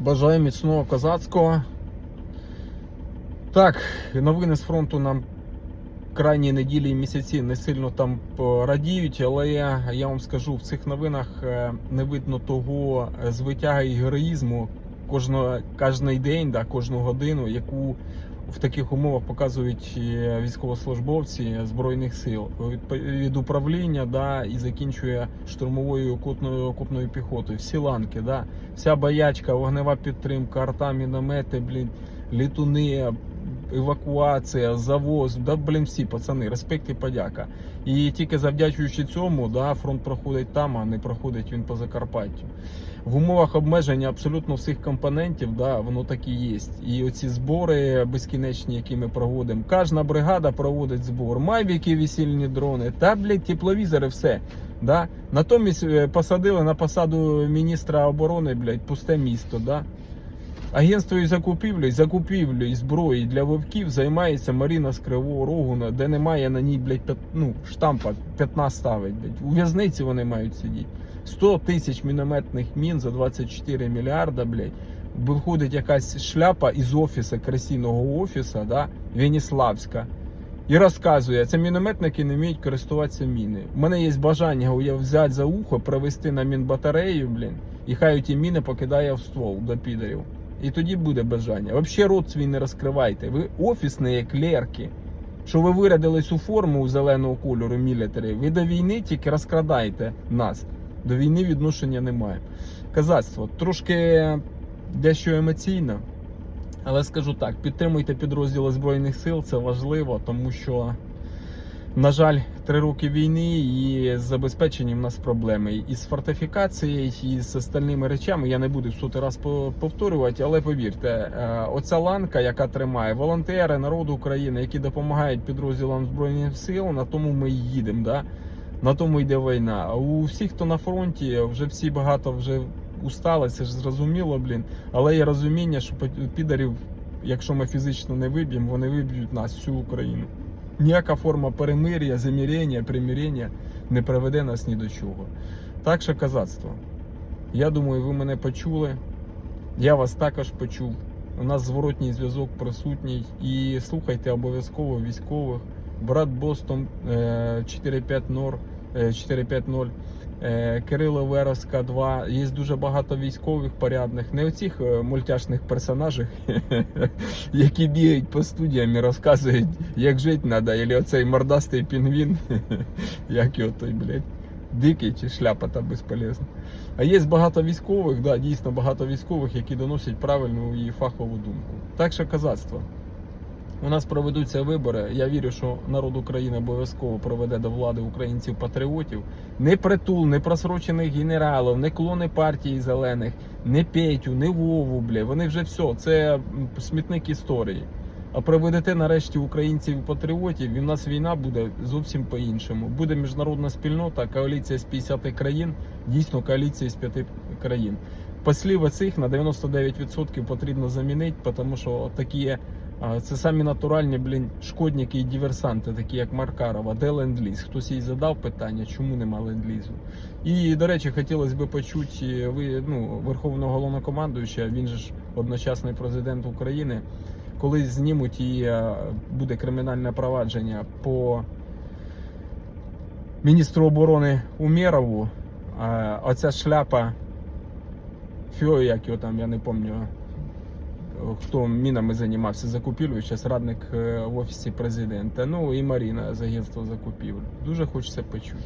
Бажаю міцного козацького. Так, новини з фронту нам крайні неділі і місяці не сильно там радіють, але я, вам скажу, в цих новинах е, не видно того звитяга і героїзму кожного, кожний день, да, кожну годину, яку в таких умовах показують е, військовослужбовці Збройних сил від, управління да, і закінчує штурмовою окопною, окопною піхотою. Всі ланки, да, вся боячка, вогнева підтримка, арта, міномети, блін, літуни, евакуація, завоз, да, блін, всі пацани, респект і подяка. І тільки завдячуючи цьому, да, фронт проходить там, а не проходить він по Закарпаттю. В умовах обмеження абсолютно всіх компонентів, да, воно так і є. І оці збори безкінечні, які ми проводимо. Кожна бригада проводить збор. Майвіки, весільні дрони, та тепловізори, все. Да? Натомість е, посадили на посаду міністра оборони, блядь, пусте місто. Да? Агентство із закупівлі, закупівлею зброї для вовків займається Маріна з Кривого Рогу, де немає на ній, блядь, ну, штампа 15 ставить, блядь. У в'язниці вони мають сидіти. 100 тисяч мінометних мін за 24 мільярда, блядь. Виходить якась шляпа із офісу, красивого офісу, да, Веніславська. І розказує, це мінометники не вміють користуватися міни. У мене є бажання взяти за ухо, привезти на мінбатарею, блін, і хай ті міни покидає в ствол до підарів. І тоді буде бажання. Взагалі рот свій не розкривайте. Ви офісні клерки. Що ви вирядились у форму зеленого кольору мілітарі, ви до війни тільки розкрадаєте нас. До війни відношення немає. Казацтво трошки дещо емоційно, але скажу так: підтримуйте підрозділи Збройних сил, це важливо, тому що, на жаль, три роки війни і з забезпеченням в нас проблеми. І з фортифікацією, і з остальними речами. Я не буду в сотий раз по- повторювати, але повірте, е, оця ланка, яка тримає волонтери, народ України, які допомагають підрозділам Збройних сил, на тому ми їдемо. Да? На тому йде війна. У всіх, хто на фронті, вже всі багато вже устали, це ж зрозуміло, блін. Але є розуміння, що під- підарів, якщо ми фізично не виб'ємо, вони виб'ють нас, всю Україну. Ніяка форма перемир'я, заміряння, примирення не приведе нас ні до чого. Так що казацтво. Я думаю, ви мене почули. Я вас також почув. У нас зворотній зв'язок присутній. І слухайте обов'язково військових. Брат Бостон е, 45 нор, е, 450. Е, Кирило Вероска 2. Є дуже багато військових порядних, не оцих е, мультяшних персонажів, які бігають по студіям і розказують, як жити треба, або оцей мордастий пінгвін, як його той, блядь, дикий чи шляпа та безполезна. А є багато військових, да, дійсно багато військових, які доносять правильну і фахову думку. Так що казацтво. У нас проведуться вибори. Я вірю, що народ України обов'язково проведе до влади українців-патріотів. Не притул, не просрочених генералів, не клони партії зелених, не Петю, не Вову. Бля. Вони вже все. Це смітник історії. А приведете нарешті українців-патріотів, і в нас війна буде зовсім по-іншому. Буде міжнародна спільнота, коаліція з 50 країн, дійсно коаліція з 5 країн. Послів оцих на 99% потрібно замінити, тому що такі Це самі натуральні блін, шкодники і диверсанти, такі як Маркарова. Де ленд-ліз? Хтось їй задав питання, чому нема ленд-лізу. І, до речі, хотілося б почути ви, ну, Верховного головнокомандуюча, він же ж одночасний президент України, коли знімуть і е, буде кримінальне провадження по міністру оборони Умєрову. А, Оця шляпа Фьо, як його там, я не пам'ятаю хто мінами займався закупівлею, зараз радник е, в офісі президента. Ну і Маріна з агентства закупівель. Дуже хочеться почути.